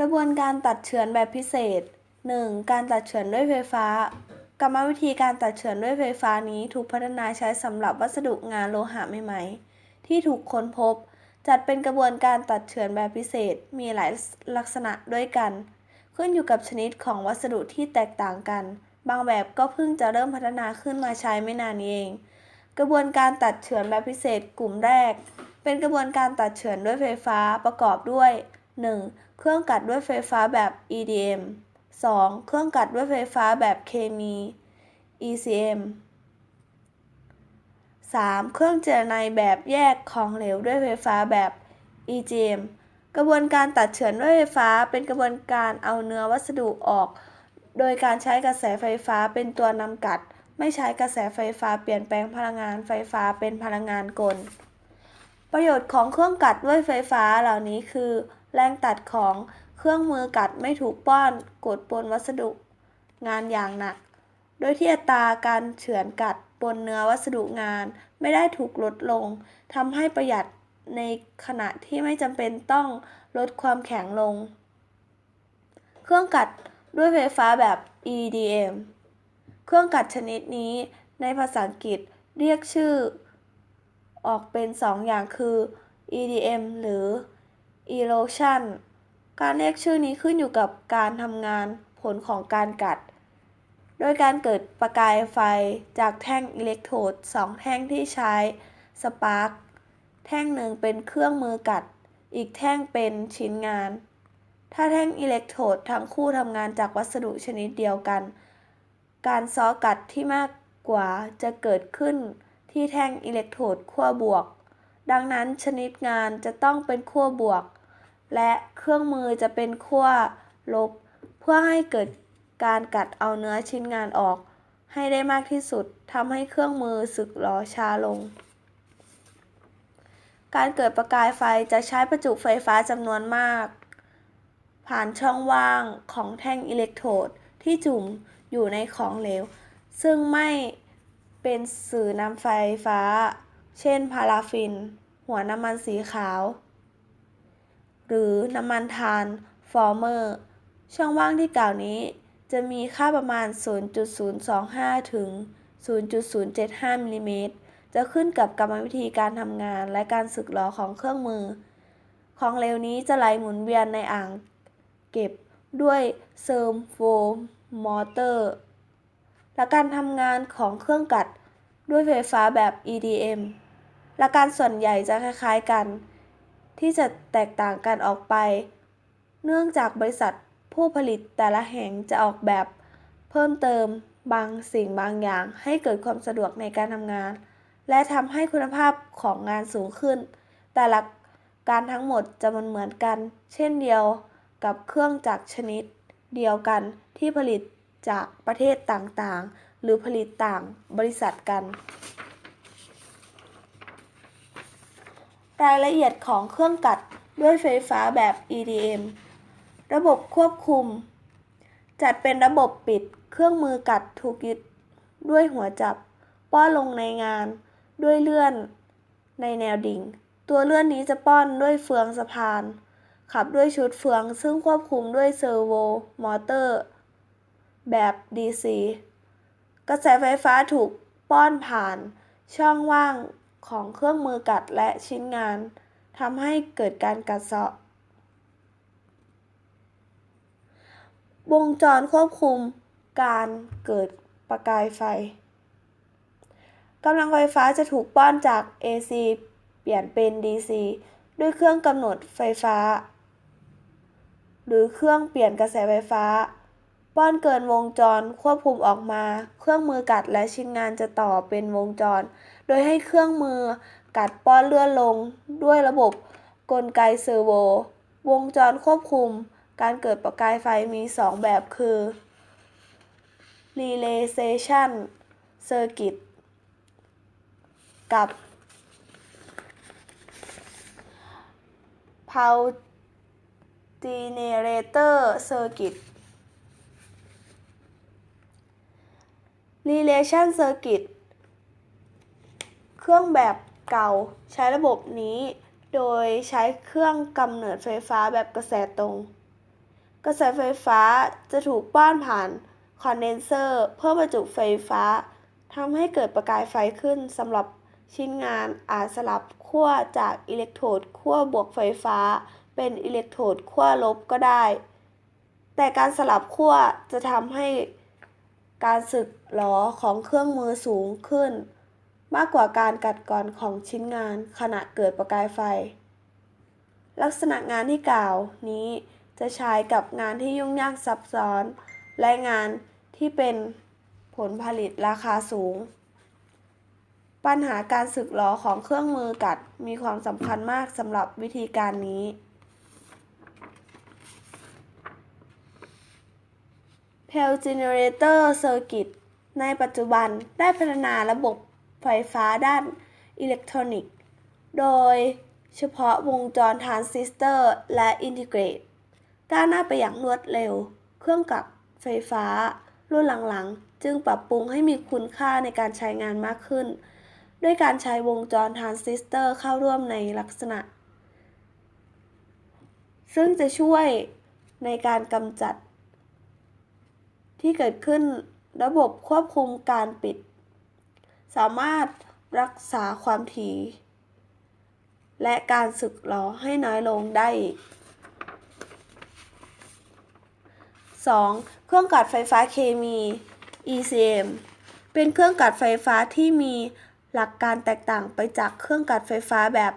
กระบวนการตัดเฉือนแบบพิเศษ 1. การตัดเฉือนด้วยไฟฟ้ากรรมวิธีการตัดเฉือนด้วยไฟฟ้านี้ถูกพัฒนาใช้สำหรับวัสดุงานโลหะใหม่ๆ ที่ถูกค้นพบ จัดเป็นกระบวนการตัดเฉือนแบบพิเศษมีหลายลักษณะด้วยกัน ขึ้นอยู่กับชนิดของวัสดุที่แตกต่างกัน บางแบบก็เพิ่งจะเริ่มพัฒนาขึ้นมาใช้ไม่นานนี้เอง กระบวนการตัดเฉือนแบบพิเศษกลุ่มแรก เป็นกระบวนการตัดเฉือนด้วยไฟฟ้าประกอบด้วย 1. เครื่องกัดด้วยไฟฟ้าแบบ EDM 2. เครื่องกัดด้วยไฟฟ้าแบบเคมี ECM 3. เครื่องเจรไนแบบแยกของเหลวด้วยไฟฟ้าแบบ EGM กระบวนการตัดเฉือนด้วยไฟฟ้าเป็นกระบวนการเอาเนื้อวัสดุออก โดยการใช้กระแสไฟฟ้าเป็นตัวนำกัด ไม่ใช้กระแสไฟฟ้าเปลี่ยนแปลงพลังงานไฟฟ้าเป็นพลังงานกล ประโยชน์ของเครื่องกัดด้วยไฟฟ้าเหล่านี้คือ แรงตัดของเครื่องมือกัดไม่ถูกป้อนกดปนวัสดุงานอย่างหนัก โดยที่อัตราการเฉือนกัดปนเนื้อวัสดุงานไม่ได้ถูกลดลงทำให้ประหยัดในขณะที่ไม่จำเป็นต้องลดความแข็งลง เครื่องกัดด้วยไฟฟ้าแบบ EDM เครื่องกัดชนิดนี้ในภาษาอังกฤษเรียกชื่อ ออกเป็น 2 อย่างคือ EDM หรือ erosion การเรียกชื่อนี้ขึ้นอยู่กับการทำงานผลของการกัด โดยการเกิดประกายไฟจากแท่งอิเล็กโทรดสองแท่งที่ใช้สปาร์กแท่งหนึ่งเป็นเครื่องมือกัด อีกแท่งเป็นชิ้นงาน ถ้าแท่งอิเล็กโทรดทั้งคู่ทำงานจากวัสดุชนิดเดียวกัน การซ้อกัดที่มากกว่าจะเกิดขึ้นที่แท่งอิเล็กโทรดขั้วบวก ดังนั้นชนิดงานจะต้องเป็นขั้วบวก และเครื่องมือจะเป็นขั้วลบ เพื่อให้เกิดการกัดเอาเนื้อชิ้นงานออก ให้ได้มากที่สุดทำให้เครื่องมือสึกหรอช้าลง การเกิดประกายไฟจะใช้ประจุไฟฟ้าจำนวนมาก ผ่านช่องว่างของแท่งอิเล็กโทรดที่จุ่มอยู่ในของเหลว ซึ่งไม่เป็นสื่อนำไฟฟ้า เช่นพาราฟิน หัวน้ำมันสีขาว หรือน้ำมันทานฟอร์เมอร์ ช่องว่างที่กล่าวนี้จะมีค่าประมาณ 0.025 ถึง 0.075มิลลิเมตร จะขึ้นกับกรรมวิธีการทำงานและการสึกหรอของเครื่องมือ ของเหลวนี้จะไหลหมุนเวียนในอ่างเก็บด้วยเซิร์มโฟมอเตอร์ และการทำงานของเครื่องกัดด้วยไฟฟ้าแบบ EDM หลักการส่วนใหญ่จะคล้ายๆกัน ที่จะแตกต่างกันออกไป เนื่องจากบริษัทผู้ผลิตแต่ละแห่งจะออกแบบ เพิ่มเติมบางสิ่งบางอย่างให้เกิดความสะดวกในการทำงาน และทำให้คุณภาพของงานสูงขึ้น แต่หลักการทั้งหมดจะมันเหมือนกัน เช่นเดียวกับเครื่องจักรชนิด เดียวกันที่ผลิตจากประเทศต่างๆ หรือผลิตต่างบริษัทกัน รายละเอียดของเครื่องกัดด้วยไฟฟ้าแบบ EDM ระบบควบคุม จัดเป็นระบบปิด เครื่องมือกัดถูกยึดด้วยหัวจับ ป้อนลงในงาน ด้วยเลื่อน ในแนวดิ่ง ตัวเลื่อนนี้จะป้อนด้วยเฟืองสะพาน ขับด้วยชุดเฟืองซึ่งควบคุมด้วยเซอร์โวมอเตอร์ แบบ DC กระแสไฟฟ้าถูกป้อนผ่านช่องว่าง ของเครื่องมือกัดและชิ้นงานทำให้เกิดการกัดเซาะ วงจรควบคุมการเกิดประกายไฟกำลังไฟฟ้าจะถูกป้อนจาก AC เปลี่ยนเป็น DC ด้วยเครื่องกำหนดไฟฟ้า หรือเครื่องเปลี่ยนกระแสไฟฟ้า ป้อนเกินวงจรควบคุมออกมา เครื่องมือกัดและชิ้นงานจะต่อเป็นวงจร โดยให้เครื่องมือกัดป้อนเลื่อนลง ด้วยระบบกลไกเซอร์โว วงจรควบคุม การเกิดประกายไฟมี 2 แบบคือ Relation Circuit กับ Pulsinator Circuit Relation Circuit เครื่องแบบเก่าใช้ระบบนี้ โดยใช้เครื่องกำเนิดไฟฟ้าแบบกระแสตรง กระแสไฟฟ้าจะถูกป้อนผ่านคอนเดนเซอร์เพื่อบรรจุไฟฟ้าทำให้เกิดประกายไฟขึ้นสำหรับชิ้นงานอาจสลับขั้วจากอิเล็กโทรดขั้วบวกไฟฟ้า เป็นอิเล็กโทรดขั้วลบก็ได้ แต่การสลับขั้วจะทำให้การสึกหรอของเครื่องมือสูงขึ้น มากกว่าการกัดกร่อนของชิ้นงานขณะเกิดประกายไฟ ลักษณะงานที่กล่าวนี้จะใช้กับงานที่ยุ่งยากซับซ้อน และงานที่เป็นผลผลิตราคาสูง ปัญหาการสึกหรอของเครื่องมือกัดมีความสำคัญมากสำหรับวิธีการนี้ p e l Generator Circuit ในปัจจุบันได้พัฒนาระบบ ไฟฟ้าด้านอิเล็กทรอนิกส์ โดยเฉพาะวงจรทรานซิสเตอร์และอินทิเกรตก้าวหน้าไปอย่างรวดเร็ว เครื่องกลับไฟฟ้า รุ่นหลังๆ จึงปรับปรุงให้มีคุณค่าในการใช้งานมากขึ้น ด้วยการใช้วงจรทรานซิสเตอร์เข้าร่วมในลักษณะ ซึ่งจะช่วยในการกำจัด ที่เกิดขึ้นระบบควบคุมการปิด สามารถรักษาความถี่และการสึกหรอให้น้อยลงได้อีก 2. เครื่องกัดไฟฟ้าเคมี ECM เป็นเครื่องกัดไฟฟ้าที่มีหลักการแตกต่างไปจากเครื่องกัดไฟฟ้าแบบ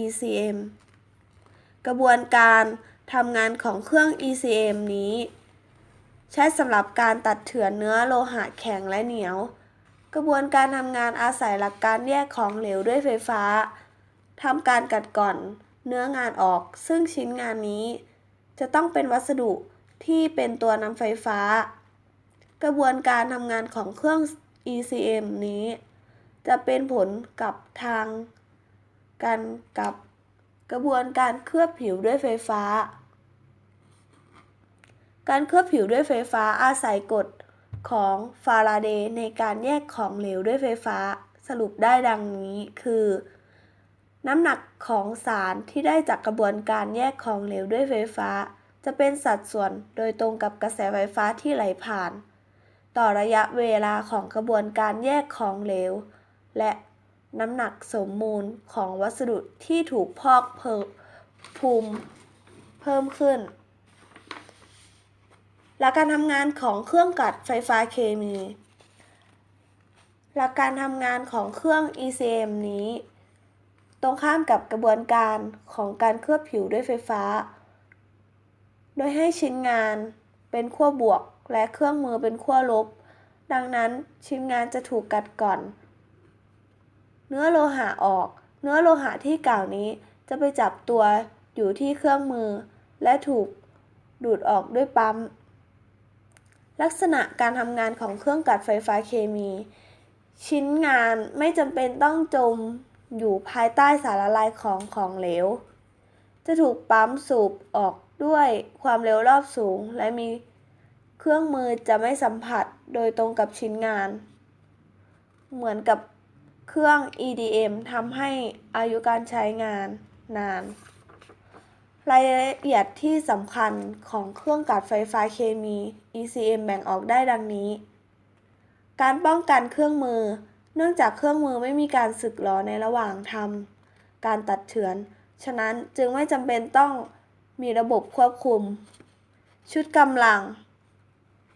ECM กระบวนการทำงานของเครื่อง ECM นี้ ใช้สำหรับการตัดเฉือนเนื้อโลหะแข็งและเหนียว กระบวนการทำงานอาศัยหลักการแยกของเหลวด้วยไฟฟ้าทำการกัดก่อนเนื้องานออก ซึ่งชิ้นงานนี้ จะต้องเป็นวัสดุที่เป็นตัวนำไฟฟ้า กระบวนการทำงานของเครื่อง ECM นี้ จะเป็นผลกับทางกันกับกระบวนการเคลือบผิวด้วยไฟฟ้า การเคลือบผิวด้วยไฟฟ้าอาศัยกฎ ของฟาราเดย์ในการแยกของเหลวด้วยไฟฟ้าสรุปได้ดังนี้คือ น้ำหนักของสารที่ได้จากกระบวนการแยกของเหลวด้วยไฟฟ้า จะเป็นสัดส่วนโดยตรงกับกระแสไฟฟ้าที่ไหลผ่าน ต่อระยะเวลาของกระบวนการแยกของเหลว และน้ำหนักสมมูลของวัสดุที่ถูกพอกเพิ่มภูมิเพิ่มขึ้น หลักการทำงานของเครื่องกัดไฟฟ้าเคมี หลักการทำงานของเครื่อง ECM นี้ ตรงข้ามกับกระบวนการของการเคลือบผิวด้วยไฟฟ้า โดยให้ชิ้นงานเป็นขั้วบวกและเครื่องมือเป็นขั้วลบ ดังนั้นชิ้นงานจะถูกกัดก่อน เนื้อโลหะออก เนื้อโลหะที่กล่าวนี้จะไปจับตัวอยู่ที่เครื่องมือ และถูกดูดออกด้วยปั๊ม ลักษณะการทำงานของเครื่องกัดไฟฟ้าเคมี ชิ้นงานไม่จำเป็นต้องจมอยู่ภายใต้สารละลายของของเหลว จะถูกปั๊มสูบออกด้วยความเร็วรอบสูง และมีเครื่องมือจะไม่สัมผัสโดยตรงกับชิ้นงาน เหมือนกับเครื่อง EDM ทำให้อายุการใช้งานนาน รายละเอียดที่สำคัญของเครื่องกัดไฟฟ้าเคมี ECM แบ่งออกได้ดังนี้ การป้องกันเครื่องมือ เนื่องจากเครื่องมือไม่มีการสึกหรอในระหว่างทำการตัดเฉือน ฉะนั้นจึงไม่จำเป็นต้องมีระบบควบคุม ชุดกำลัง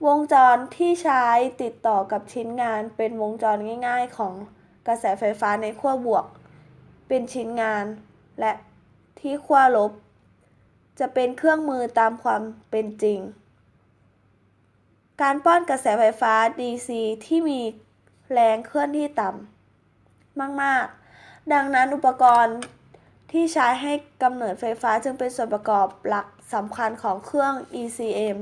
วงจรที่ใช้ติดต่อกับชิ้นงานเป็นวงจรง่าย ๆ ของกระแสไฟฟ้าในขั้วบวก เป็นชิ้นงาน และที่ขั้วลบ จะเป็นเครื่องมือตามความเป็นจริง การป้อนกระแสไฟฟ้า DC ที่มีแรงเคลื่อนที่ต่ำมาก ๆ ดังนั้นอุปกรณ์ที่ใช้ให้กำเนิดไฟฟ้าจึงเป็นส่วนประกอบหลักสำคัญของเครื่อง ECM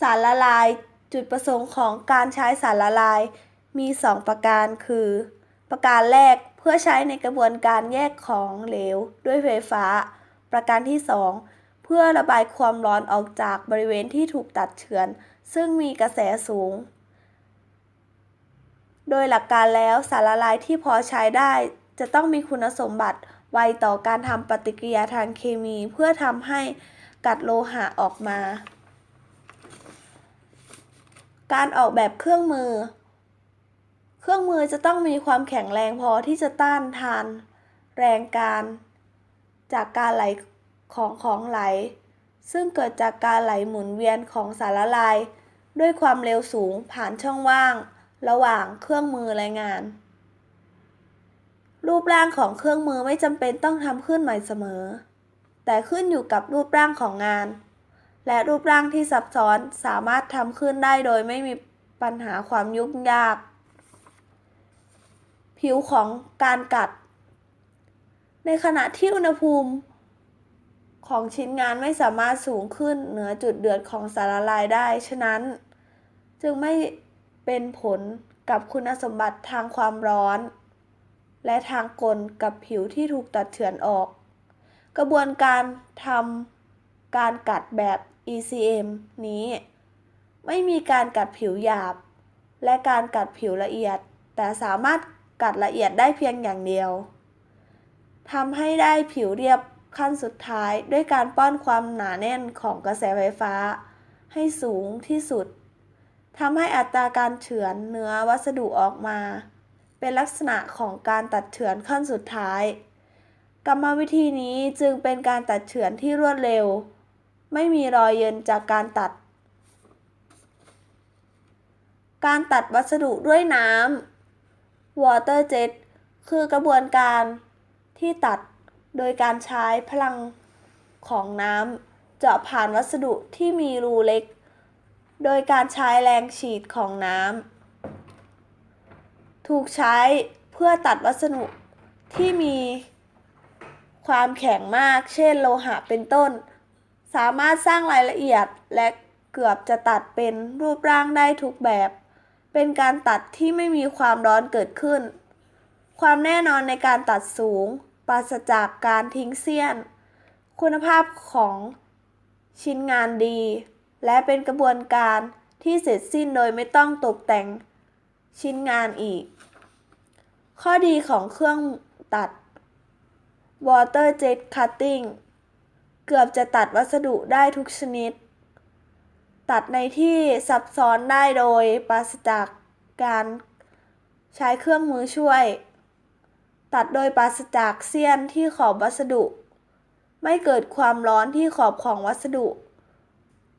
สารละลายจุดประสงค์ของการใช้สารละลายมี 2 ประการคือ ประการแรก พื่อใช้ในกระบวนการแยกของเหลวด้วยไฟฟ้า ประการที่ 2 เพื่อระบายความร้อนออกจากบริเวณที่ถูกตัดเฉือน ซึ่งมีกระแสสูง โดยหลักการแล้วสารละลายที่พอใช้ได้จะต้องมีคุณสมบัติไวต่อการทำปฏิกิริยาทางเคมีเพื่อทำให้กัดโลหะออกมา การออกแบบเครื่องมือ เครื่องมือจะต้องมีความแข็งแรงพอที่จะต้านทาน แรงการ จากการไหลของของไหล ซึ่งเกิดจากการไหลหมุนเวียนของสารละลาย ด้วยความเร็วสูงผ่านช่องว่าง ระหว่างเครื่องมือและงาน รูปร่างของเครื่องมือไม่จำเป็นต้องทำขึ้นใหม่เสมอ แต่ขึ้นอยู่กับรูปร่างของงาน และรูปร่างที่ซับซ้อนสามารถทำขึ้นได้โดยไม่มีปัญหาความยุ่งยาก ผิวของการกัด ในขณะที่อุณหภูมิ ของชิ้นงานไม่สามารถสูงขึ้นเหนือจุดเดือดของสารละลายได้ ฉะนั้น จึงไม่เป็นผลกับคุณสมบัติทางความร้อน และทางกลกับผิวที่ถูกตัดเฉือนออก กระบวนการทำการกัดแบบ ECM นี้ ไม่มีการกัดผิวหยาบ และการกัดผิวละเอียด แต่สามารถ กัดละเอียดได้เพียงอย่างเดียวทำให้ได้ผิวเรียบขั้นสุดท้ายด้วยการป้อนความหนาแน่นของกระแสไฟฟ้า ให้สูงที่สุดทำให้อัตราการเฉือนเนื้อวัสดุออกมา เป็นลักษณะของการตัดเฉือนขั้นสุดท้าย กรรมวิธีนี้จึงเป็นการตัดเฉือนที่รวดเร็ว ไม่มีรอยเยินจากการตัด การตัดวัสดุด้วยน้ำ water jet คือกระบวนการที่ตัดโดยการใช้พลังของน้ำเจาะผ่านวัสดุที่มีรูเล็ก โดยการใช้แรงฉีดของน้ำถูกใช้เพื่อตัดวัสดุที่มีความแข็งมาก เช่นโลหะเป็นต้น สามารถสร้างรายละเอียดและเกือบจะตัดเป็นรูปร่างได้ทุกแบบ เป็นการตัดที่ไม่มีความร้อนเกิดขึ้น ความแน่นอนในการตัดสูง ปราศจากการทิ้งเสี้ยน คุณภาพของชิ้นงานดี และเป็นกระบวนการที่เสร็จสิ้นโดยไม่ต้องตกแต่งชิ้นงานอีก ข้อดีของเครื่องตัด water jet cutting เกือบจะตัดวัสดุได้ทุกชนิด ตัดในที่ซับซ้อนได้โดยปราศจากการใช้เครื่องมือช่วย ตัดโดยปราศจากเสี้ยนที่ขอบวัสดุ ไม่เกิดความร้อนที่ขอบของวัสดุ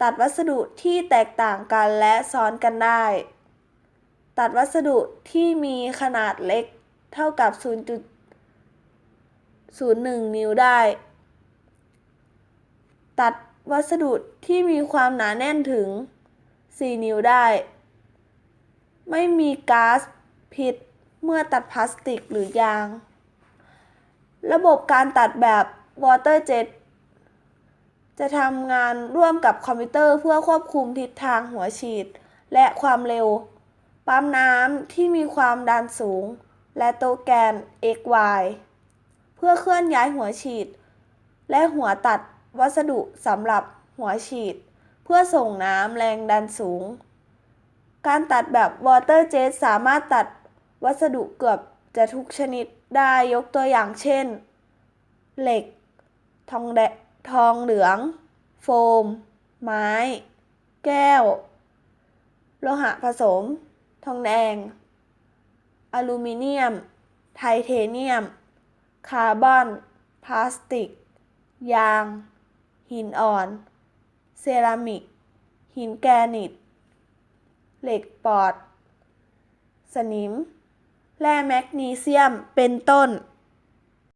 ตัดวัสดุที่แตกต่างกันและซ้อนกันได้ ตัดวัสดุที่มีขนาดเล็กเท่ากับ 0.01 นิ้วได้ ตัด วัสดุที่มีความหนาแน่นถึง 4 นิ้วได้ ไม่มีก๊าซพิษเมื่อตัดพลาสติกหรือยาง ระบบการตัดแบบ Water Jet จะทำงานร่วมกับคอมพิวเตอร์เพื่อควบคุมทิศทางหัวฉีด และความเร็ว ปั๊มน้ำที่มีความดันสูง และโตแกน XY เพื่อเคลื่อนย้ายหัวฉีด และหัวตัด วัสดุสำหรับหัวฉีด เพื่อส่งน้ำแรงดันสูง การตัดแบบ Water Jet สามารถตัดวัสดุเกือบจะทุกชนิดได้ยกตัวอย่างเช่น เหล็ก ทองแดทองเหลือง โฟม ไม้ แก้ว โลหะผสม ทองแดง อลูมิเนียม ไทเทเนียม คาร์บอน พลาสติก ยาง หินอ่อน เซรามิก หินแกรนิต เหล็กปอด สนิม แร่แมกนีเซียม เป็นต้น